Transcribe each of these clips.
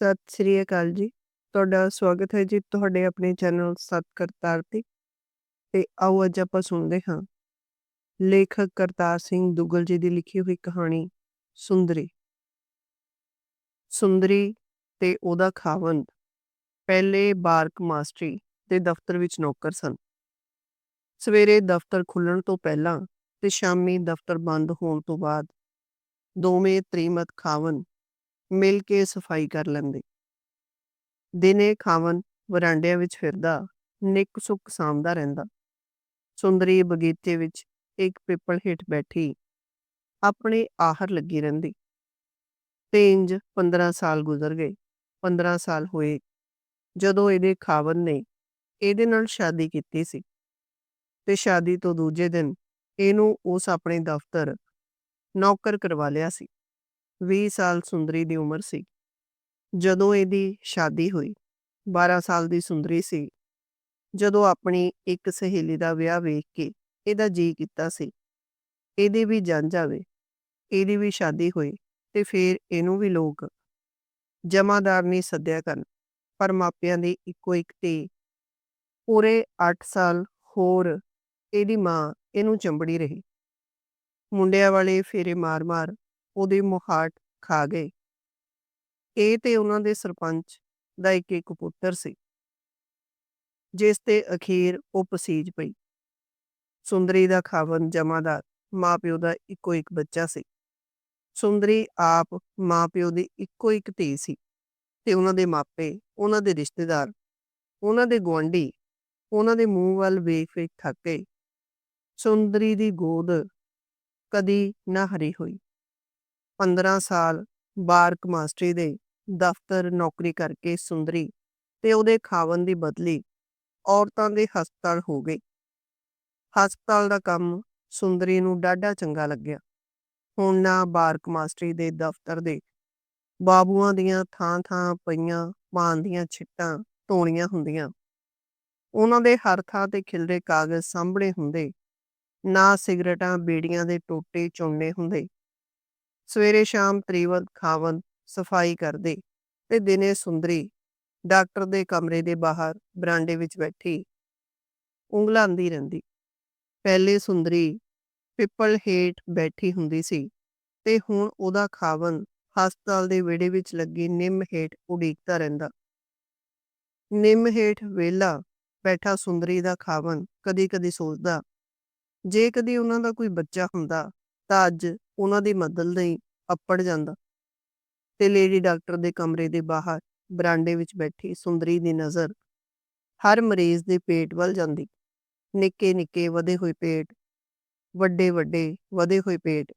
ਸਤਿ ਸ੍ਰੀ ਅਕਾਲ ਜੀ। ਤੁਹਾਡਾ ਸਵਾਗਤ ਹੈ ਜੀ ਤੁਹਾਡੇ ਆਪਣੇ ਚੈਨਲ ਸਤ ਕਰਤਾਰ ਤੇ। ਤੇ ਆਓ ਅੱਜ ਆਪਾਂ ਸੁਣਦੇ ਹਾਂ ਲੇਖਕ ਕਰਤਾਰ ਸਿੰਘ ਦੁੱਗਲ ਜੀ ਦੀ ਲਿਖੀ ਹੋਈ ਕਹਾਣੀ, ਸੁੰਦਰੀ। ਸੁੰਦਰੀ ਤੇ ਉਹਦਾ ਖਾਵੰਦ, ਪਹਿਲੇ ਬਾਰਕ ਮਾਸਟਰੀ ਦੇ ਦਫ਼ਤਰ ਵਿੱਚ ਨੌਕਰ ਸਨ। ਸਵੇਰੇ ਦਫ਼ਤਰ ਖੁੱਲਣ ਤੋਂ ਪਹਿਲਾਂ ਤੇ ਸ਼ਾਮੀ ਦਫ਼ਤਰ ਬੰਦ ਹੋਣ ਤੋਂ ਬਾਅਦ ਦੋਵੇਂ ਤ੍ਰੀਮਤ ਖਾਵਨ ਮਿਲ ਕੇ ਸਫ਼ਾਈ ਕਰ ਲੈਂਦੇ। ਦਿਨੇ ਖਾਵਨ ਵਰਾਂਡਿਆਂ ਵਿੱਚ ਫਿਰਦਾ, ਨਿੱਕ ਸੁੱਕ ਸਾਂਭਦਾ ਰਹਿੰਦਾ। ਸੁੰਦਰੀ ਬਗੀਚੇ ਵਿੱਚ ਇੱਕ ਪਿੱਪਲ ਹੇਠ ਬੈਠੀ, ਆਪਣੇ ਆਹਰ ਲੱਗੀ ਰਹਿੰਦੀ। ਤੇ ਇੰਜ 15 ਸਾਲ ਗੁਜ਼ਰ ਗਏ 15 ਸਾਲ ਹੋਏ। ਜਦੋਂ ਇਹਦੇ ਖਾਵਨ ਨੇ ਇਹਦੇ ਨਾਲ ਸ਼ਾਦੀ ਕੀਤੀ ਸੀ ਤੇ ਸ਼ਾਦੀ ਤੋਂ ਦੂਜੇ ਦਿਨ ਇਹਨੂੰ ਉਸ ਆਪਣੇ ਦਫ਼ਤਰ ਨੌਕਰ ਕਰਵਾ ਲਿਆ ਸੀ। 20 ਸਾਲ ਸੁੰਦਰੀ ਦੀ ਉਮਰ ਸੀ। ਜਦੋਂ ਇਹਦੀ ਸ਼ਾਦੀ ਹੋਈ 12 ਸਾਲ ਦੀ ਸੁੰਦਰੀ ਸੀ। ਜਦੋਂ ਆਪਣੀ ਇੱਕ ਸਹੇਲੀ ਦਾ ਵਿਆਹ ਵੇਖ ਕੇ ਇਹਦਾ ਜੀ ਕੀਤਾ ਸੀ। ਇਹਦੀ ਵੀ ਜੰਝ ਜਾਵੇ, ਇਹਦੀ ਵੀ ਸ਼ਾਦੀ ਹੋਈ ਤੇ ਫਿਰ ਇਹਨੂੰ ਵੀ ਲੋਕ ਜਮਾਦਾਰ ਨਹੀਂ ਸੱਦਿਆ ਕਰਨ, ਪਰ ਮਾਪਿਆਂ ਦੀ ਇੱਕੋ ਇੱਕ ਧੀ। ਪੂਰੇ 8 ਸਾਲ ਹੋਰ ਇਹਦੀ ਮਾਂ ਇਹਨੂੰ ਚੰਬੜੀ ਰਹੀ। ਮੁੰਡਿਆਂ ਵਾਲੇ ਫੇਰੇ ਮਾਰ-ਮਾਰ ਉਹਦੇ ਮੁਹਾਟ ਖਾ ਗਏ। ਇਹ ਤੇ ਉਹਨਾਂ ਦੇ ਸਰਪੰਚ ਦਾ ਇੱਕ ਇੱਕ ਪੁੱਤਰ ਸੀ। ਜਿਸ ਤੇ ਅਖੀਰ ਉਹ ਪਸੀਜ ਪਈ। ਸੁੰਦਰੀ ਦਾ ਖਾਵਨ ਜਮਾਦਾਰ ਮਾਪਿਓ ਦਾ ਇੱਕੋ ਇੱਕ ਬੱਚਾ ਸੀ। ਸੁੰਦਰੀ ਆਪ ਮਾਪਿਓ ਦੀ ਇੱਕੋ ਇੱਕ ਧੀ ਸੀ ਤੇ ਉਹਨਾਂ ਦੇ ਮਾਪੇ, ਉਹਨਾਂ ਦੇ ਰਿਸ਼ਤੇਦਾਰ, ਉਹਨਾਂ ਦੇ ਗਵਾਂਢੀ ਉਹਨਾਂ ਦੇ ਮੂੰਹ ਵੱਲ ਵੇਖ ਵੇਖ ਥੱਕ ਗਏ। ਸੁੰਦਰੀ ਦੀ ਗੋਦ ਕਦੀ ਨਾ ਹਰੀ ਹੋਈ। 15 ਸਾਲ ਬਾਰਕ ਮਾਸਟਰੀ ਦੇ ਦਫ਼ਤਰ ਨੌਕਰੀ ਕਰਕੇ ਸੁੰਦਰੀ ਤੇ ਉਹਦੇ ਖਾਵਨ ਦੀ ਬਦਲੀ ਔਰਤਾਂ ਦੇ ਹਸਪਤਾਲ ਹੋ ਗਈ ਹਸਪਤਾਲ ਦਾ ਕੰਮ ਸੁੰਦਰੀ ਨੂੰ ਡਾਢਾ ਚੰਗਾ ਲੱਗਿਆ। ਹੁਣ ਨਾ ਬਾਰਕ ਮਾਸਟਰੀ ਦੇ ਦਫ਼ਤਰ ਦੇ ਬਾਬੂਆਂ ਦੀਆਂ ਥਾਂ-ਥਾਂ ਪਈਆਂ ਪਾਨ ਦੀਆਂ ਛਿੱਟਾਂ ਧੋਣੀਆਂ ਹੁੰਦੀਆਂ। ਉਹਨਾਂ ਦੇ ਹਰ ਥਾਂ ਤੇ ਖਿਲਰੇ ਕਾਗਜ਼ ਸਾਹਮਣੇ ਹੁੰਦੇ। ਨਾ ਸਿਗਰਟਾਂ, ਬੀੜੀਆਂ ਦੇ ਟੋਟੇ ਚੁੰਨੇ ਹੁੰਦੇ। ਸਵੇਰੇ ਸ਼ਾਮ ਤ੍ਰਿਵਤ ਖਾਵਨ, ਸਫ਼ਾਈ ਕਰਦੇ ਤੇ ਦਿਨੇ ਸੁੰਦਰੀ, ਡਾਕਟਰ ਦੇ ਕਮਰੇ ਦੇ ਬਾਹਰ ਬਰਾਂਡੇ ਵਿੱਚ ਬੈਠੀ, ਉਂਗਲਾਂਦੀ ਰਹਿੰਦੀ। ਪਹਿਲੇ ਸੁੰਦਰੀ ਪਿੱਪਲ ਹੇਠ ਬੈਠੀ ਹੁੰਦੀ ਸੀ ਤੇ ਹੁਣ ਉਹਦਾ ਖਾਵਨ ਹਸਪਤਾਲ ਦੇ ਵਿੜੇ ਵਿੱਚ ਲੱਗੀ ਨਿੰਮ ਹੇਠ ਉਡੀਕਦਾ ਰਹਿੰਦਾ। ਨਿੰਮ ਹੇਠ ਵੇਲਾ ਬੈਠਾ ਸੁੰਦਰੀ ਦਾ ਖਾਵਨ ਕਦੀ-ਕਦੀ ਸੋਚਦਾ, ਜੇ ਕਦੀ ਉਹਨਾਂ ਦਾ ਕੋਈ ਬੱਚਾ ਹੁੰਦਾ ਤਾਂ ਅੱਜ ਉਹਨਾਂ ਦੀ ਮਦਦ ਲਈ ਅੱਪੜ ਜਾਂਦਾ। ਤੇ ਲੇਡੀ ਡਾਕਟਰ ਦੇ ਕਮਰੇ ਦੇ ਬਾਹਰ ਬਰਾਂਡੇ ਵਿੱਚ ਬੈਠੀ ਸੁੰਦਰੀ ਦੀ ਨਜ਼ਰ ਹਰ ਮਰੀਜ਼ ਦੇ ਪੇਟ ਵੱਲ ਜਾਂਦੀ। ਨਿੱਕੇ ਨਿੱਕੇ ਵਧੇ ਹੋਏ ਪੇਟ, ਵੱਡੇ ਵੱਡੇ ਵਧੇ ਹੋਏ ਪੇਟ,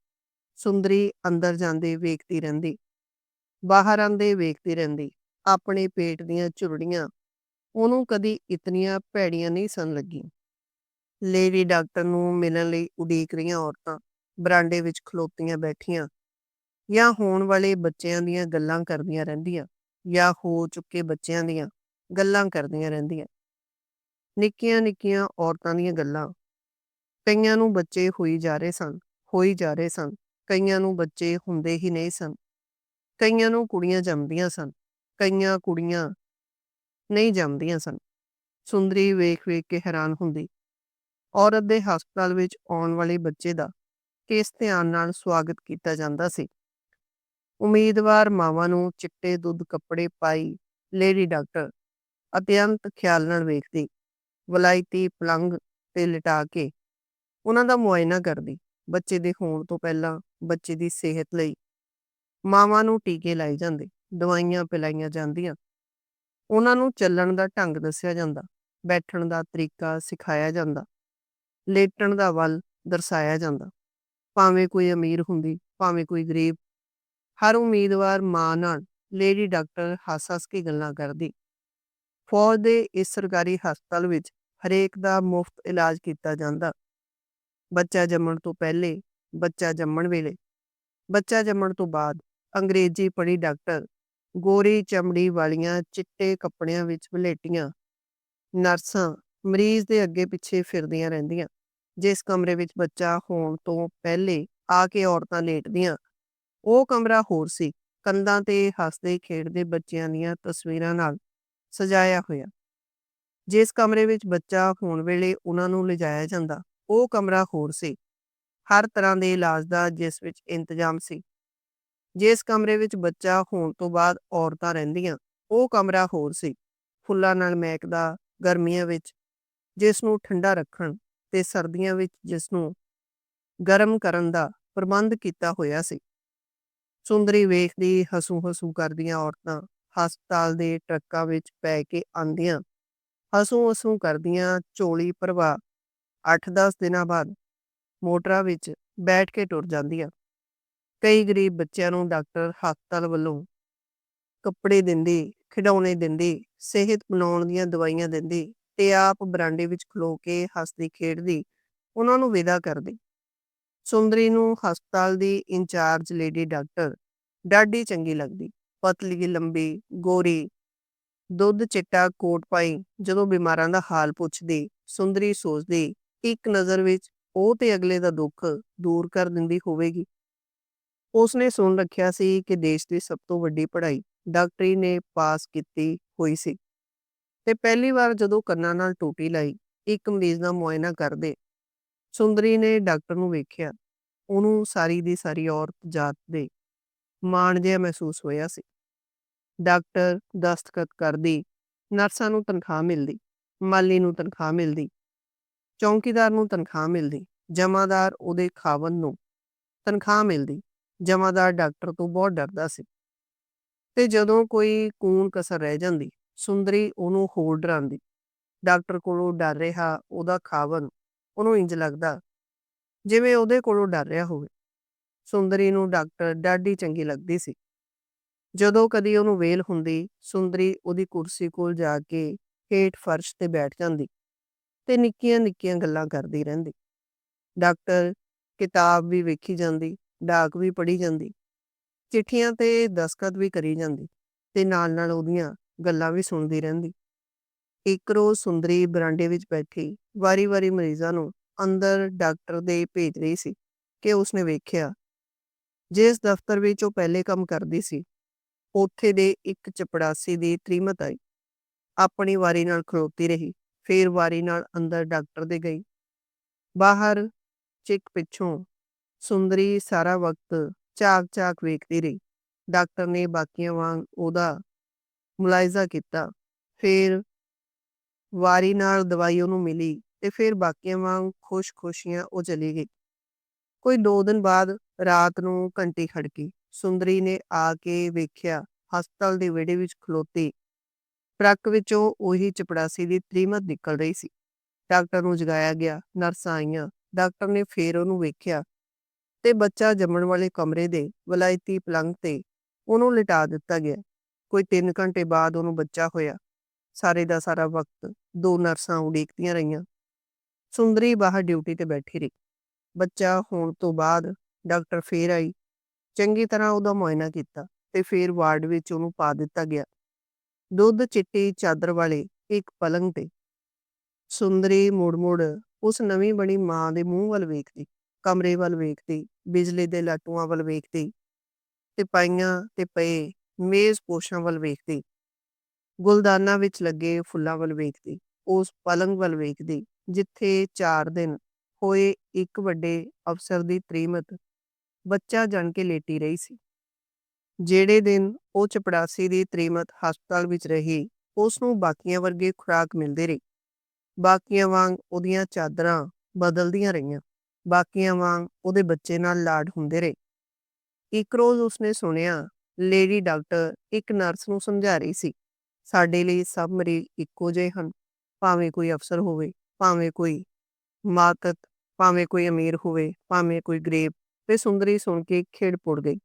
ਸੁੰਦਰੀ ਅੰਦਰ ਜਾਂਦੇ ਵੇਖਦੀ ਰਹਿੰਦੀ, ਬਾਹਰ ਆਂਦੇ ਵੇਖਦੀ ਰਹਿੰਦੀ। ਆਪਣੇ ਪੇਟ ਦੀਆਂ ਚੁਰੜੀਆਂ ਉਹਨੂੰ ਕਦੀ ਇਤਨੀਆਂ ਭੈੜੀਆਂ ਨਹੀਂ ਸਨ ਲੱਗੀਆਂ। ਲੇਡੀ ਡਾਕਟਰ ਨੂੰ ਮਿਲਣ ਲਈ ਉਡੀਕ ਰਹੀਆਂ ਔਰਤਾਂ ਬਰਾਂਡੇ ਵਿੱਚ ਖਲੋਤੀਆਂ ਬੈਠੀਆਂ ਜਾਂ ਹੋਣ ਵਾਲੇ ਬੱਚਿਆਂ ਦੀਆਂ ਗੱਲਾਂ ਕਰਦੀਆਂ ਰਹਿੰਦੀਆਂ ਜਾਂ ਹੋ ਚੁੱਕੇ ਬੱਚਿਆਂ ਦੀਆਂ ਗੱਲਾਂ ਕਰਦੀਆਂ ਰਹਿੰਦੀਆਂ। ਨਿੱਕੀਆਂ ਨਿੱਕੀਆਂ ਔਰਤਾਂ ਦੀਆਂ ਗੱਲਾਂ। ਕਈਆਂ ਨੂੰ ਬੱਚੇ ਹੋਈ ਜਾ ਰਹੇ ਸਨ, ਹੋਈ ਜਾ ਰਹੇ ਸਨ। ਕਈਆਂ ਨੂੰ ਬੱਚੇ ਹੁੰਦੇ ਹੀ ਨਹੀਂ ਸਨ। ਕਈਆਂ ਨੂੰ ਕੁੜੀਆਂ ਜੰਮਦੀਆਂ ਸਨ, ਕਈਆਂ ਕੁੜੀਆਂ ਨਹੀਂ ਜੰਮਦੀਆਂ ਸਨ। ਸੁੰਦਰੀ ਵੇਖ ਵੇਖ ਕੇ ਹੈਰਾਨ ਹੁੰਦੀ। ਔਰਤ ਦੇ ਹਸਪਤਾਲ ਵਿੱਚ ਆਉਣ ਵਾਲੇ ਬੱਚੇ ਦਾ ਕਿਸ ਧਿਆਨ ਨਾਲ ਸਵਾਗਤ ਕੀਤਾ ਜਾਂਦਾ ਸੀ? ਉਮੀਦਵਾਰ ਮਾਵਾਂ ਨੂੰ ਚਿੱਟੇ ਦੁੱਧ ਕੱਪੜੇ ਪਾਈ ਲੇਡੀ ਡਾਕਟਰ ਅਤਿਅੰਤ ਖਿਆਲ ਨਾਲ ਵੇਖਦੀ, ਵਲਾਇਤੀ ਪਲੰਗ ਤੇ ਲਟਾ ਕੇ ਉਹਨਾਂ ਦਾ ਮੁਆਇਨਾ ਕਰਦੀ, ਬੱਚੇ ਦੇ ਹੋਣ ਤੋਂ ਪਹਿਲਾਂ ਬੱਚੇ ਦੀ ਸਿਹਤ ਲਈ। ਮਾਵਾਂ ਨੂੰ ਟੀਕੇ ਲਾਏ ਜਾਂਦੇ, ਦਵਾਈਆਂ ਪਿਲਾਈਆਂ ਜਾਂਦੀਆਂ। ਉਹਨਾਂ ਨੂੰ ਚੱਲਣ ਦਾ ਢੰਗ ਦੱਸਿਆ ਜਾਂਦਾ, ਬੈਠਣ ਦਾ ਤਰੀਕਾ ਸਿਖਾਇਆ ਜਾਂਦਾ, ਲੇਟਣ ਦਾ ਵੱਲ ਦਰਸਾਇਆ ਜਾਂਦਾ। ਭਾਵੇਂ ਕੋਈ ਅਮੀਰ ਹੁੰਦੀ, ਭਾਵੇਂ ਕੋਈ ਗਰੀਬ, ਹਰ ਉਮੀਦਵਾਰ ਮਾਂ ਨਾਲ ਲੇਡੀ ਡਾਕਟਰ ਹੱਸ-ਹੱਸ ਕੇ ਗੱਲਾਂ ਕਰਦੀ। ਫੌਜ ਦੇ ਇਸ ਸਰਕਾਰੀ ਹਸਪਤਾਲ ਵਿੱਚ ਹਰੇਕ ਦਾ ਮੁਫਤ ਇਲਾਜ ਕੀਤਾ ਜਾਂਦਾ। ਬੱਚਾ ਜੰਮਣ ਤੋਂ ਪਹਿਲੇ, ਬੱਚਾ ਜੰਮਣ ਵੇਲੇ, ਬੱਚਾ ਜੰਮਣ ਤੋਂ ਬਾਅਦ ਅੰਗਰੇਜ਼ੀ ਪੜ੍ਹੀ ਡਾਕਟਰ ਗੋਰੀ ਚਮੜੀ ਵਾਲੀਆਂ ਚਿੱਟੇ ਕੱਪੜਿਆਂ ਵਿੱਚ ਵਲੇਟੀਆਂ, ਨਰਸਾਂ ਮਰੀਜ਼ ਦੇ ਅੱਗੇ ਪਿੱਛੇ ਫਿਰਦੀਆਂ ਰਹਿੰਦੀਆਂ। ਜਿਸ ਕਮਰੇ ਵਿੱਚ ਬੱਚਾ ਹੋਣ ਤੋਂ ਪਹਿਲੇ ਆ ਕੇ ਔਰਤਾਂ ਲੇਟਦੀਆਂ। ਉਹ ਕਮਰਾ ਹੋਰ ਸੀ। ਕੰਧਾਂ ਤੇ ਹੱਸਦੇ ਖੇਡਦੇ ਬੱਚਿਆਂ ਦੀਆਂ ਤਸਵੀਰਾਂ ਨਾਲ ਸਜਾਇਆ ਹੋਇਆ। ਜਿਸ ਕਮਰੇ ਵਿੱਚ ਬੱਚਾ ਹੋਣ ਵੇਲੇ ਉਹਨਾਂ ਨੂੰ ਲਿਜਾਇਆ ਜਾਂਦਾ, ਉਹ ਕਮਰਾ ਹੋਰ ਸੀ। ਹਰ ਤਰ੍ਹਾਂ ਦੇ ਇਲਾਜ ਦਾ ਜਿਸ ਵਿੱਚ ਇੰਤਜ਼ਾਮ ਸੀ। ਜਿਸ ਕਮਰੇ ਵਿੱਚ ਬੱਚਾ ਹੋਣ ਤੋਂ ਬਾਅਦ ਔਰਤਾਂ ਰਹਿੰਦੀਆਂ, ਉਹ ਕਮਰਾ ਹੋਰ ਸੀ। ਫੁੱਲਾਂ ਨਾਲ ਮਹਿਕਦਾ ਗਰਮੀਆਂ ਵਿੱਚ, ਜਿਸ ਨੂੰ ਠੰਡਾ ਰੱਖਣ ਤੇ ਸਰਦੀਆਂ ਵਿੱਚ ਜਿਸ ਨੂੰ ਗਰਮ ਕਰਨ ਦਾ ਪ੍ਰਬੰਧ ਕੀਤਾ ਹੋਇਆ ਸੀ। ਸੁੰਦਰੀ ਵੇਖਦੀ ਹਸੂ ਹਸੂ ਕਰਦੀਆਂ ਔਰਤਾਂ ਹਸਪਤਾਲ ਦੇ ਟਰੱਕਾਂ ਵਿੱਚ ਪੈ ਕੇ ਆਂਦੀਆਂ ਹਸੂ ਹਸੂ ਕਰਦੀਆਂ ਚੋਲੀ ਭਰਵਾ 8-10 ਦਿਨਾਂ ਬਾਅਦ ਮੋਟਰਾਂ ਵਿੱਚ ਬੈਠ ਕੇ ਟੁਰ ਜਾਂਦੀਆਂ। ਕਈ ਗਰੀਬ ਬੱਚਿਆਂ ਨੂੰ ਡਾਕਟਰ ਹਸਪਤਾਲ ਵੱਲੋਂ ਕੱਪੜੇ ਦਿੰਦੇ, ਖਿਡੌਣੇ ਦਿੰਦੇ, ਸਿਹਤ ਬਣਾਉਣ ਦੀਆਂ ਦਵਾਈਆਂ ਦਿੰਦੇ ਤੇ ਆਪ ਬਰਾਂਡੇ ਵਿੱਚ ਖਲੋ ਕੇ ਹੱਸਦੀ, ਖੇਡਦੀ, ਉਹਨਾਂ ਨੂੰ ਵਿਦਾ ਕਰਦੀ। ਸੁੰਦਰੀ ਨੂੰ ਹਸਪਤਾਲ ਦੀ ਇੰਚਾਰਜ ਲੇਡੀ ਡਾਕਟਰ ਡਾਢੀ ਚੰਗੀ ਲੱਗਦੀ। ਪਤਲੀ, ਲੰਬੀ, ਗੋਰੀ, ਦੁੱਧ ਚਿੱਟਾ ਕੋਟ ਪਾਈ ਜਦੋਂ ਬਿਮਾਰਾਂ ਦਾ ਹਾਲ ਪੁੱਛਦੀ, ਸੁੰਦਰੀ ਸੋਚਦੀ, ਇੱਕ ਨਜ਼ਰ ਵਿੱਚ ਉਹ ਤੇ ਅਗਲੇ ਦਾ ਦੁੱਖ ਦੂਰ ਕਰ ਦਿੰਦੀ ਹੋਵੇਗੀ। ਉਸਨੇ ਸੁਣ ਰੱਖਿਆ ਸੀ ਕਿ ਦੇਸ਼ ਦੀ ਸਭ ਤੋਂ ਵੱਡੀ ਪੜ੍ਹਾਈ ਡਾਕਟਰੀ ਨੇ ਪਾਸ ਕੀਤੀ ਹੋਈ ਸੀ। ਤੇ ਪਹਿਲੀ ਵਾਰ ਜਦੋਂ ਕੰਨਾਂ ਨਾਲ ਟੂਟੀ ਲਾਈ, ਇੱਕ ਮਰੀਜ਼ ਦਾ ਮੁਆਇਨਾ ਕਰਦੇ, ਸੁੰਦਰੀ ਨੇ ਡਾਕਟਰ ਨੂੰ ਵੇਖਿਆ, ਉਹਨੂੰ ਸਾਰੀ ਦੀ ਸਾਰੀ ਔਰਤ ਜਾਤ ਦੇ ਮਾਣ ਜਿਹਾ ਮਹਿਸੂਸ ਹੋਇਆ ਸੀ। ਡਾਕਟਰ ਦਸਤਖਤ ਕਰਦੀ, ਨਰਸਾਂ ਨੂੰ ਤਨਖਾਹ ਮਿਲਦੀ, ਮਾਲੀ ਨੂੰ ਤਨਖਾਹ ਮਿਲਦੀ, ਚੌਂਕੀਦਾਰ ਨੂੰ ਤਨਖਾਹ ਮਿਲਦੀ, ਜਮਾਦਾਰ ਉਹਦੇ ਖਾਵਨ ਨੂੰ ਤਨਖਾਹ ਮਿਲਦੀ, ਜਮਾਦਾਰ ਡਾਕਟਰ ਤੋਂ ਬਹੁਤ ਡਰਦਾ ਸੀ। ਤੇ ਜਦੋਂ ਕੋਈ ਕੂਨ ਕਸਰ ਰਹਿ ਜਾਂਦੀ ਸੁੰਦਰੀ ਉਹਨੂੰ ਹੋਰ ਡਰਾਉਂਦੀ। ਡਾਕਟਰ ਕੋਲੋਂ ਡਰ ਰਿਹਾ ਉਹਦਾ ਖਾਵਨ ਉਹਨੂੰ ਇੰਜ ਲੱਗਦਾ ਜਿਵੇਂ ਉਹਦੇ ਕੋਲੋਂ ਡਰ ਰਿਹਾ ਹੋਵੇ। ਸੁੰਦਰੀ ਨੂੰ ਡਾਕਟਰ ਡਾਢੀ ਚੰਗੀ ਲੱਗਦੀ ਸੀ। ਜਦੋਂ ਕਦੀ ਉਹਨੂੰ ਵੇਲ ਹੁੰਦੀ, ਸੁੰਦਰੀ ਉਹਦੀ ਕੁਰਸੀ ਕੋਲ ਜਾ ਕੇ ਹੇਠ ਫਰਸ਼ ਤੇ ਬੈਠ ਜਾਂਦੀ ਤੇ ਨਿੱਕੀਆਂ ਨਿੱਕੀਆਂ ਗੱਲਾਂ ਕਰਦੀ ਰਹਿੰਦੀ। ਡਾਕਟਰ ਕਿਤਾਬ ਵੀ ਵੇਖੀ ਜਾਂਦੀ, ਡਾਕ ਵੀ ਪੜ੍ਹੀ ਜਾਂਦੀ, ਚਿੱਠੀਆਂ ਤੇ ਦਸਖਤ ਵੀ ਕਰੀ ਜਾਂਦੀ ਤੇ ਨਾਲ ਨਾਲ ਉਹਦੀਆਂ ਗੱਲਾਂ ਵੀ ਸੁਣਦੀ ਰਹਿੰਦੀ। ਇੱਕ ਰੋਜ਼ ਸੁੰਦਰੀ ਬਰਾਂਡੇ ਵਿੱਚ ਬੈਠੀ ਵਾਰੀ-ਵਾਰੀ ਮਰੀਜ਼ਾਂ ਨੂੰ ਅੰਦਰ ਡਾਕਟਰ ਦੇ ਭੇਜ ਰਹੀ ਸੀ ਕਿ ਉਸਨੇ ਵੇਖਿਆ। ਜਿਸ ਦਫ਼ਤਰ ਵਿੱਚ ਉਹ ਪਹਿਲੇ ਕੰਮ ਕਰਦੀ ਸੀ, ਉੱਥੇ ਦੇ ਇੱਕ ਚਪੜਾਸੀ ਦੀ ਤ੍ਰੀਮਤ ਆਈ। ਆਪਣੀ ਵਾਰੀ ਨਾਲ ਖਲੋਤੀ ਰਹੀ, ਫੇਰ ਵਾਰੀ ਨਾਲ ਅੰਦਰ ਡਾਕਟਰ ਦੇ ਗਈ। ਬਾਹਰ ਚਿੱਕ ਪਿੱਛੋਂ ਸੁੰਦਰੀ ਸਾਰਾ ਵਕਤ ਝਾਕ-ਝਾਕ ਵੇਖਦੀ ਰਹੀ। ਡਾਕਟਰ ਨੇ ਬਾਕੀਆਂ ਵਾਂਗ ਉਹਦਾ ਮੁਲਾਇਜ਼ਾ ਕੀਤਾ। ਫੇਰ ਵਾਰੀ ਨਾਲ ਦਵਾਈ ਉਹਨੂੰ ਮਿਲੀ ਤੇ ਫਿਰ ਬਾਕੀਆਂ ਵਾਂਗ ਖੁਸ਼-ਖੁਸ਼ੀਆਂ ਉਹ ਚਲੀ ਗਈ। ਕੋਈ 2 ਦਿਨ ਬਾਅਦ ਰਾਤ ਨੂੰ ਘੰਟੀ ਖੜਕੀ। ਸੁੰਦਰੀ ਨੇ ਆ ਕੇ ਵੇਖਿਆ, ਹਸਪਤਾਲ ਦੇ ਵਿਹੜੇ ਵਿੱਚ ਖਲੋਤੀ। ਟਰੱਕ ਵਿੱਚੋਂ ਉਹੀ ਚਪੜਾਸੀ ਦੀ ਤ੍ਰੀਮਤ ਨਿਕਲ ਰਹੀ ਸੀ। ਡਾਕਟਰ ਨੂੰ ਜਗਾਇਆ ਗਿਆ, ਨਰਸਾਂ ਆਈਆਂ। ਡਾਕਟਰ ਨੇ ਫੇਰ ਉਹਨੂੰ ਵੇਖਿਆ ਤੇ ਬੱਚਾ ਜੰਮਣ ਵਾਲੇ ਕਮਰੇ ਦੇ ਵਲਾਇਤੀ ਪਲੰਗ ਤੇ ਉਹਨੂੰ ਲਿਟਾ ਦਿੱਤਾ ਗਿਆ। ਕੋਈ 3 ਘੰਟੇ ਬਾਅਦ ਉਹਨੂੰ ਬੱਚਾ ਹੋਇਆ। ਸਾਰੇ ਦਾ ਸਾਰਾ ਵਕਤ ਦੋ ਨਰਸਾਂ ਉਡੀਕਦੀਆਂ ਰਹੀਆਂ। ਸੁੰਦਰੀ ਬਾਹਰ ਡਿਊਟੀ ਤੇ ਬੈਠੀ ਰਹੀ। ਬੱਚਾ ਹੋਣ ਤੋਂ ਬਾਅਦ ਡਾਕਟਰ ਫੇਰ ਆਈ। ਚੰਗੀ ਤਰ੍ਹਾਂ ਉਹਦਾ ਮੁਆਇਨਾ ਕੀਤਾ ਤੇ ਫੇਰ ਵਾਰਡ ਵਿੱਚ ਉਹਨੂੰ ਪਾ ਦਿੱਤਾ ਗਿਆ। ਦੁੱਧ ਚਿੱਟੀ ਚਾਦਰ ਵਾਲੇ ਇੱਕ ਪਲੰਗ ਤੇ। ਸੁੰਦਰੀ ਮੁੜ-ਮੁੜ ਉਸ ਨਵੀਂ ਬਣੀ ਮਾਂ ਦੇ ਮੂੰਹ ਵੱਲ ਵੇਖਦੀ, ਕਮਰੇ ਵੱਲ ਵੇਖਦੀ, ਬਿਜਲੀ ਦੇ ਲਾਟੂਆਂ ਵੱਲ ਵੇਖਦੀ। ਤੇ ਪਾਈਆਂ ਤੇ ਪਏ ਮੇਜ਼ ਪੋਸ਼ਾਂ ਵੱਲ ਵੇਖਦੀ। ਗੁਲਦਾਨਾ ਵਿੱਚ ਲੱਗੇ ਫੁੱਲਾਂ ਵੱਲ ਵੇਖਦੀ। ਉਸ ਪਲੰਗ ਵੱਲ ਵੇਖਦੀ, ਜਿੱਥੇ 4 ਦਿਨ ਹੋਏ ਇੱਕ ਵੱਡੇ ਅਫਸਰ ਦੀ ਤ੍ਰੀਮਤ ਬੱਚਾ ਜਣ ਕੇ ਲੇਟੀ ਰਹੀ ਸੀ। ਜਿਹੜੇ ਦਿਨ ਉਹ ਚਪੜਾਸੀ ਦੀ ਤ੍ਰੀਮਤ ਹਸਪਤਾਲ ਵਿੱਚ ਰਹੀ, ਉਸ ਨੂੰ ਬਾਕੀਆਂ ਵਰਗੇ ਖੁਰਾਕ ਮਿਲਦੇ ਰਹੀ। ਬਾਕੀਆਂ ਵਾਂਗ ਉਹਦੀਆਂ ਚਾਦਰਾਂ ਬਦਲਦੀਆਂ ਰਹੀਆਂ। ਬਾਕੀਆਂ ਵਾਂਗ ਉਹਦੇ ਬੱਚੇ ਨਾਲ ਲਾਡ ਹੁੰਦੇ ਰਹੇ। ਇੱਕ ਰੋਜ਼ ਉਸਨੇ ਸੁਣਿਆ ਲੇਡੀ ਡਾਕਟਰ ਇੱਕ ਨਰਸ ਨੂੰ ਸਮਝਾ ਰਹੀ ਸੀ। ਸਾਡੇ ਲਈ ਸਭ ਮਰੀਜ਼ ਇੱਕੋ ਜਿਹੇ ਹਨ, ਭਾਵੇਂ ਕੋਈ ਅਫਸਰ ਹੋਵੇ, ਭਾਵੇਂ ਕੋਈ ਮਾਤਤ ਭਾਵੇਂ ਕੋਈ ਅਮੀਰ ਹੋਵੇ, ਭਾਵੇਂ ਕੋਈ ਗਰੀਬ, ਤੇ ਸੁੰਦਰੀ ਸੁਣ ਕੇ ਖੇੜ ਪੁੜ ਗਈ।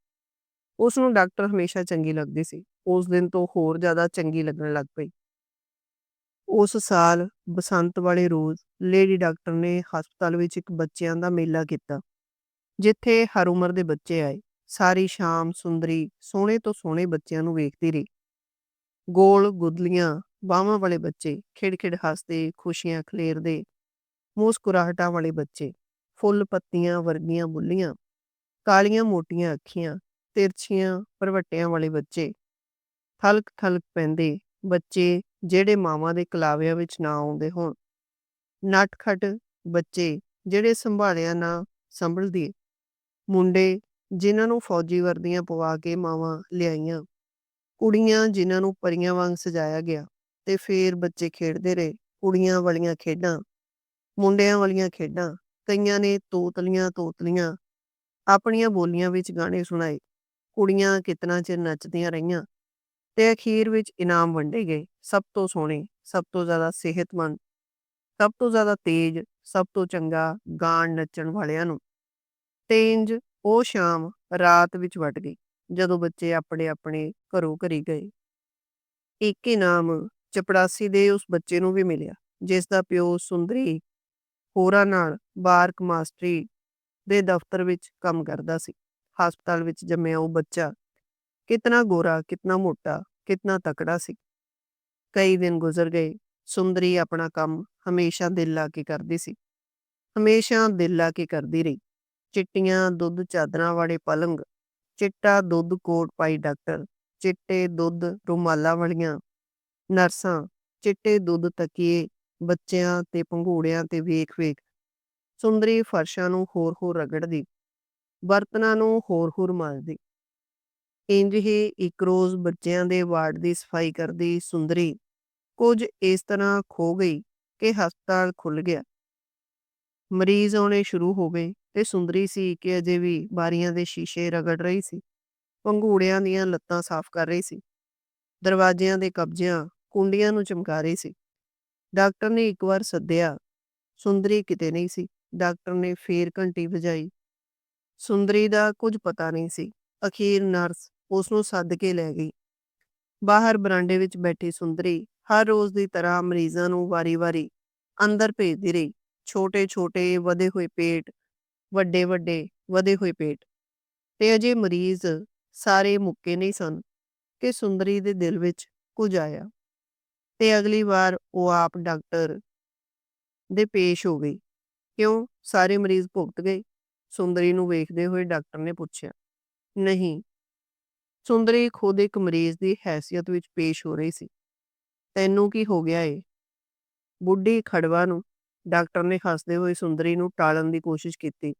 ਉਸ ਨੂੰ ਡਾਕਟਰ ਹਮੇਸ਼ਾ ਚੰਗੀ ਲੱਗਦੀ ਸੀ। ਉਸ ਦਿਨ ਤੋਂ ਹੋਰ ਜ਼ਿਆਦਾ ਚੰਗੀ ਲੱਗਣ ਲੱਗ ਪਈ। ਉਸ ਸਾਲ ਬਸੰਤ ਵਾਲੇ ਰੋਜ਼ ਲੇਡੀ ਡਾਕਟਰ ਨੇ ਹਸਪਤਾਲ ਵਿੱਚ ਇੱਕ ਬੱਚਿਆਂ ਦਾ ਮੇਲਾ ਕੀਤਾ, ਜਿੱਥੇ ਹਰ ਉਮਰ ਦੇ ਬੱਚੇ ਆਏ। ਸਾਰੀ ਸ਼ਾਮ ਸੁੰਦਰੀ, ਸੋਹਣੇ ਤੋਂ ਸੋਹਣੇ ਬੱਚਿਆਂ ਨੂੰ ਵੇਖਦੀ ਰਹੀ। ਗੋਲ ਗੁਦਲੀਆਂ ਬਾਹਾਂ ਵਾਲੇ ਬੱਚੇ, ਖਿੜ-ਖਿੜ ਹੱਸਦੇ, ਖੁਸ਼ੀਆਂ ਖਲੇਰਦੇ, ਮੁਸਕਰਾਹਟਾਂ ਵਾਲੇ ਬੱਚੇ, ਫੁੱਲ ਪੱਤੀਆਂ ਵਰਗੀਆਂ ਬੁੱਲੀਆਂ, ਕਾਲੀਆਂ ਮੋਟੀਆਂ ਅੱਖੀਆਂ, ਤਿਰਛੀਆਂ ਭਰਵੱਟਿਆਂ ਵਾਲੇ ਬੱਚੇ। ਥਲਕ ਥਲਕ ਪੈਂਦੇ ਬੱਚੇ ਜਿਹੜੇ ਮਾਵਾਂ ਦੇ ਕਲਾਵਿਆਂ ਵਿੱਚ ਨਾ ਆਉਂਦੇ ਹੋਣ। ਨਟਖਟ ਬੱਚੇ ਜਿਹੜੇ ਸੰਭਾਲਿਆ ਨਾ ਸੰਭਲਦੀ। ਮੁੰਡੇ ਜਿਨ੍ਹਾਂ ਨੂੰ ਫੌਜੀ ਵਰਦੀਆਂ ਪਵਾ ਕੇ ਮਾਵਾਂ ਲਿਆਈਆਂ। ਕੁੜੀਆਂ ਜਿਨ੍ਹਾਂ ਨੂੰ ਪਰੀਆਂ ਵਾਂਗ ਸਜਾਇਆ ਗਿਆ ਤੇ ਫੇਰ ਬੱਚੇ ਖੇਡਦੇ ਰਹੇ। ਕੁੜੀਆਂ ਵਾਲੀਆਂ ਖੇਡਾਂ, ਮੁੰਡਿਆਂ ਵਾਲੀਆਂ ਖੇਡਾਂ, ਕਈਆਂ ਨੇ ਤੋਤਲੀਆਂ ਤੋਤਲੀਆਂ, ਆਪਣੀਆਂ ਬੋਲੀਆਂ ਵਿੱਚ ਗਾਣੇ ਸੁਣਾਏ। ਕੁੜੀਆਂ ਕਿਤਨਾ ਚਿਰ ਨੱਚਦੀਆਂ ਰਹੀਆਂ ਤੇ ਅਖੀਰ ਵਿੱਚ ਇਨਾਮ ਵੰਡੇ ਗਏ। ਸਭ ਤੋਂ ਸੋਹਣੇ, ਸਭ ਤੋਂ ਜ਼ਿਆਦਾ ਸਿਹਤਮੰਦ, ਸਭ ਤੋਂ ਜ਼ਿਆਦਾ ਤੇਜ਼, ਸਭ ਤੋਂ ਚੰਗਾ ਗਾਣ ਨੱਚਣ ਵਾਲਿਆਂ ਨੂੰ। ਤੇ ਉਹ ਸ਼ਾਮ ਰਾਤ ਵਿੱਚ ਵਟ ਗਈ, ਜਦੋਂ ਬੱਚੇ ਆਪਣੇ ਆਪਣੇ ਘਰੋਂ ਘਰੀ ਗਏ। ਇੱਕ ਇਨਾਮ ਚਪੜਾਸੀ ਦੇ ਉਸ ਬੱਚੇ ਨੂੰ ਵੀ ਮਿਲਿਆ, ਜਿਸ ਦਾ ਪਿਓ ਸੁੰਦਰੀ ਹੋਰਾਂ ਨਾਲ ਬਾਰਕ ਮਾਸਟਰੀ ਦੇ ਦਫ਼ਤਰ ਵਿੱਚ ਕੰਮ ਕਰਦਾ ਸੀ। ਹਸਪਤਾਲ ਵਿੱਚ ਜੰਮਿਆ ਉਹ ਬੱਚਾ ਕਿਤਨਾ ਗੋਰਾ, ਕਿਤਨਾ ਮੋਟਾ, ਕਿਤਨਾ ਤਕੜਾ ਸੀ। ਕਈ ਦਿਨ ਗੁਜ਼ਰ ਗਏ, ਸੁੰਦਰੀ ਆਪਣਾ ਕੰਮ ਹਮੇਸ਼ਾ ਦਿਲ ਲਾ ਕੇ ਕਰਦੀ ਸੀ। ਹਮੇਸ਼ਾ ਦਿਲ ਲਾ ਕੇ ਕਰਦੀ ਰਹੀ। ਚਿੱਟੀਆਂ, ਦੁੱਧ ਚਾਦਰਾਂ ਵਾਲੇ ਪਲੰਗ, ਚਿੱਟਾ ਦੁੱਧ ਕੋਟ ਪਾਈ ਡਾਕਟਰ, ਚਿੱਟੇ ਦੁੱਧ ਰੁਮਾਲਾਂ ਵਾਲੀਆਂ ਨਰਸਾਂ, ਚਿੱਟੇ ਦੁੱਧ ਤਕੀਏ ਬੱਚਿਆਂ ਤੇ ਪੰਘੂੜਿਆਂ ਤੇ ਵੇਖ-ਵੇਖ ਸੁੰਦਰੀ ਫਰਸ਼ਾਂ ਨੂੰ ਹੋਰ-ਹੋਰ ਰਗੜਦੀ, ਬਰਤਨਾਂ ਨੂੰ ਹੋਰ-ਹੋਰ ਮਾਰਦੀ। ਇੰਜ ਹੀ ਇੱਕ ਰੋਜ਼ ਬੱਚਿਆਂ ਦੇ ਵਾਰਡ ਦੀ ਸਫ਼ਾਈ ਕਰਦੀ ਸੁੰਦਰੀ। ਕੁਝ ਇਸ ਤਰ੍ਹਾਂ ਖੋ ਗਈ ਕਿ ਹਸਪਤਾਲ ਖੁੱਲ ਗਿਆ। ਮਰੀਜ਼ ਆਉਣੇ ਸ਼ੁਰੂ ਹੋ ਗਏ ਤੇ ਸੁੰਦਰੀ ਸੀ ਕਿ ਅਜੇ ਵੀ ਬਾਰੀਆਂ ਦੇ ਸ਼ੀਸ਼ੇ ਰਗੜ ਰਹੀ ਸੀ। ਪੰਘੂੜਿਆਂ ਦੀਆਂ ਲੱਤਾਂ ਸਾਫ਼ ਕਰ ਰਹੀ ਸੀ। ਦਰਵਾਜ਼ਿਆਂ ਦੇ ਕਬਜ਼ਿਆਂ, ਕੁੰਡੀਆਂ ਨੂੰ ਚਮਕਾ ਰਹੀ ਸੀ। ਡਾਕਟਰ ਨੇ ਇੱਕ ਵਾਰ ਸੱਦਿਆ। ਸੁੰਦਰੀ ਕਿਤੇ ਨਹੀਂ ਸੀ। ਡਾਕਟਰ ਨੇ ਫੇਰ ਘੰਟੀ ਵਜਾਈ। ਸੁੰਦਰੀ ਦਾ ਕੁਝ ਪਤਾ ਨਹੀਂ ਸੀ। ਅਖੀਰ ਨਰਸ ਉਸ ਨੂੰ ਸੱਦ ਕੇ ਲੈ ਗਈ। ਬਾਹਰ ਬਰਾਂਡੇ ਵਿੱਚ ਬੈਠੀ ਸੁੰਦਰੀ ਹਰ ਰੋਜ਼ ਦੀ ਤਰ੍ਹਾਂ ਮਰੀਜ਼ਾਂ ਨੂੰ ਵਾਰੀ-ਵਾਰੀ ਅੰਦਰ ਭੇਜਦੀ ਰਹੀ। ਛੋਟੇ-ਛੋਟੇ ਵਧੇ ਹੋਏ ਪੇਟ, ਵੱਡੇ-ਵੱਡੇ ਵਧੇ ਹੋਏ ਪੇਟ। ਤੇ ਅਜੇ ਮਰੀਜ਼ ਸਾਰੇ ਮੁੱਕੇ ਨਹੀਂ ਸਨ ਕਿ ਸੁੰਦਰੀ ਦੇ ਦਿਲ ਵਿੱਚ ਕੁਝ ਆਇਆ। ਤੇ ਅਗਲੀ ਵਾਰ ਉਹ ਆਪ ਡਾਕਟਰ ਦੇ ਪੇਸ਼ ਹੋ ਗਈ। ਕਿਉਂ? ਸਾਰੇ ਮਰੀਜ਼ ਭੁਗਤ ਗਏ। ਸੁੰਦਰੀ ਨੂੰ ਵੇਖਦੇ ਹੋਏ ਡਾਕਟਰ ਨੇ ਪੁੱਛਿਆ, ਨਹੀਂ, ਸੁੰਦਰੀ ਖੁਦ ਇੱਕ ਮਰੀਜ਼ ਦੀ ਹੈਸੀਅਤ ਵਿੱਚ ਪੇਸ਼ ਹੋ ਰਹੀ ਸੀ। ਤੈਨੂੰ ਕੀ ਹੋ ਗਿਆ ਏ? ਬੁੱਢੀ ਖੜਵਾ ਨੂੰ ਡਾਕਟਰ ਨੇ ਹੱਸਦੇ ਹੋਏ ਸੁੰਦਰੀ ਨੂੰ ਟਾਲਣ ਦੀ ਕੋਸ਼ਿਸ਼ ਕੀਤੀ।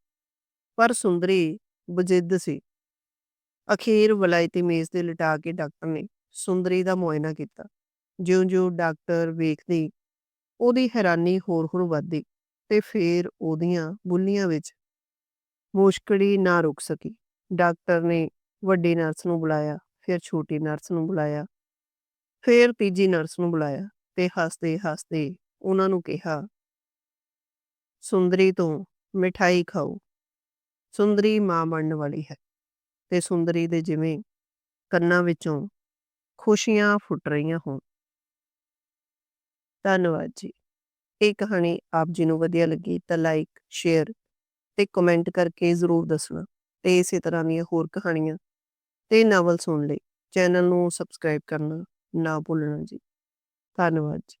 ਪਰ ਸੁੰਦਰੀ ਬਜਿੱਦ ਸੀ। ਅਖੀਰ ਵਲਾਇਤੀ ਮੇਜ਼ ਤੇ ਲਟਾ ਕੇ ਡਾਕਟਰ ਨੇ ਸੁੰਦਰੀ ਦਾ ਮੁਆਇਨਾ ਕੀਤਾ। ਜਿਉਂ-ਜਿਉਂ ਡਾਕਟਰ ਵੇਖਦੀ, ਉਹਦੀ ਹੈਰਾਨੀ ਹੋਰ-ਹੋਰ ਵੱਧਦੀ ਤੇ ਫੇਰ ਉਹਦੀਆਂ ਬੁੱਲੀਆਂ ਵਿੱਚ ਮੁਸ਼ਕੜੀ ਨਾ ਰੁਕ ਸਕੀ। ਡਾਕਟਰ ਨੇ ਵੱਡੀ ਨਰਸ ਨੂੰ ਬੁਲਾਇਆ, ਫਿਰ ਛੋਟੀ ਨਰਸ ਨੂੰ ਬੁਲਾਇਆ, ਫਿਰ ਤੀਜੀ ਨਰਸ ਨੂੰ ਬੁਲਾਇਆ ਤੇ ਹੱਸਦੇ-ਹੱਸਦੇ ਉਹਨਾਂ ਨੂੰ ਕਿਹਾ ਸੁੰਦਰੀ ਤੋਂ ਮਿਠਾਈ ਖਾਓ ਸੁੰਦਰੀ ਮਾਂ ਬਣਨ ਵਾਲੀ ਹੈ ਤੇ ਸੁੰਦਰੀ ਦੇ ਜਿਵੇਂ ਕੰਨਾਂ ਵਿੱਚੋਂ ਖੁਸ਼ੀਆਂ ਫੁੱਟ ਰਹੀਆਂ ਹੋਣ। ਧੰਨਵਾਦ ਜੀ। ਇਹ ਕਹਾਣੀ ਆਪ ਜੀ ਨੂੰ ਵਧੀਆ ਲੱਗੀ ਤਾਂ ਲਾਈਕ ਸ਼ੇਅਰ ਤੇ ਕਮੈਂਟ ਕਰਕੇ ਜ਼ਰੂਰ ਦੱਸਣਾ ਤੇ ਇਸੇ ਤਰ੍ਹਾਂ ਦੀਆਂ ਹੋਰ ਕਹਾਣੀਆਂ ਤੇ ਨਾਵਲ ਸੁਣ ਲਈ ਚੈਨਲ ਨੂੰ ਸਬਸਕ੍ਰਾਈਬ ਕਰਨਾ ਨਾ ਭੁੱਲਣਾ ਜੀ। ਧੰਨਵਾਦ ਜੀ।